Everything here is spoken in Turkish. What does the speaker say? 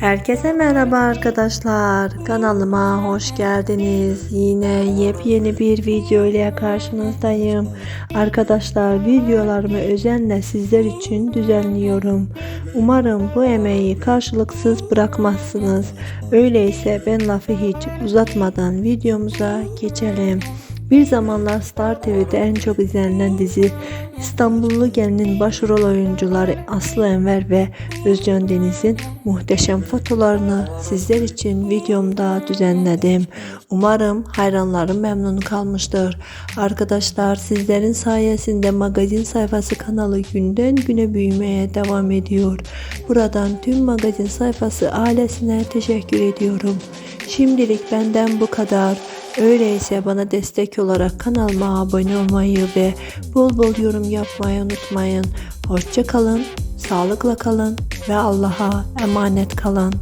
Herkese merhaba arkadaşlar. Kanalıma hoş geldiniz. Yine yepyeni bir video ile karşınızdayım. Arkadaşlar videolarımı özenle sizler için düzenliyorum. Umarım bu emeği karşılıksız bırakmazsınız. Öyleyse ben lafı hiç uzatmadan videomuza geçelim. Bir zamanlar Star TV'de en çok izlenen dizi İstanbullu Gelin'in başrol oyuncuları Aslı Enver ve Özcan Deniz'in muhteşem fotolarını sizler için videomda düzenledim. Umarım hayranlarım memnun kalmıştır. Arkadaşlar sizlerin sayesinde magazin sayfası kanalı günden güne büyümeye devam ediyor. Buradan tüm magazin sayfası ailesine teşekkür ediyorum. Şimdilik benden bu kadar. Öyleyse bana destek olarak kanalıma abone olmayı ve bol bol yorum yapmayı unutmayın. Hoşça kalın, sağlıkla kalın ve Allah'a emanet kalın.